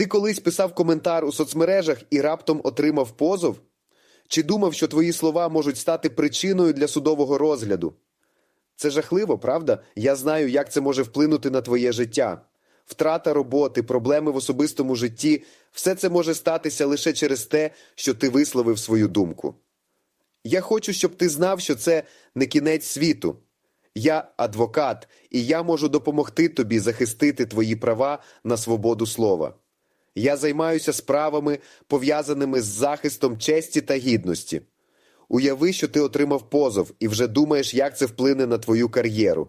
Ти колись писав коментар у соцмережах і раптом отримав позов? Чи думав, що твої слова можуть стати причиною для судового розгляду? Це жахливо, правда? Я знаю, як це може вплинути на твоє життя. Втрата роботи, проблеми в особистому житті все це може статися лише через те, що ти висловив свою думку. Я хочу, щоб ти знав, що це не кінець світу. Я адвокат, і я можу допомогти тобі захистити твої права на свободу слова. Я займаюся справами, пов'язаними з захистом честі та гідності. Уяви, що ти отримав позов і вже думаєш, як це вплине на твою кар'єру.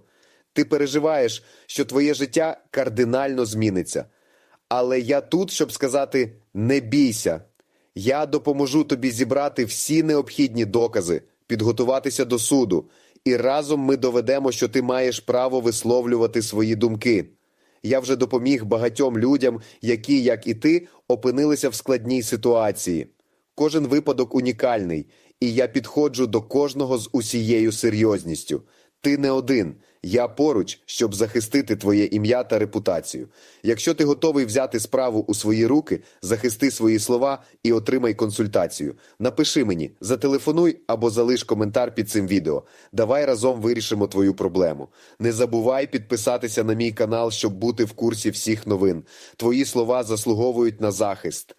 Ти переживаєш, що твоє життя кардинально зміниться. Але я тут, щоб сказати: не бійся. Я допоможу тобі зібрати всі необхідні докази, підготуватися до суду, і разом ми доведемо, що ти маєш право висловлювати свої думки. Я вже допоміг багатьом людям, які, як і ти, опинилися в складній ситуації. Кожен випадок унікальний, і я підходжу до кожного з усією серйозністю. Ти не один. Я поруч, щоб захистити твоє ім'я та репутацію. Якщо ти готовий взяти справу у свої руки, захисти свої слова і отримай консультацію. Напиши мені, зателефонуй або залиш коментар під цим відео. Давай разом вирішимо твою проблему. Не забувай підписатися на мій канал, щоб бути в курсі всіх новин. Твої слова заслуговують на захист.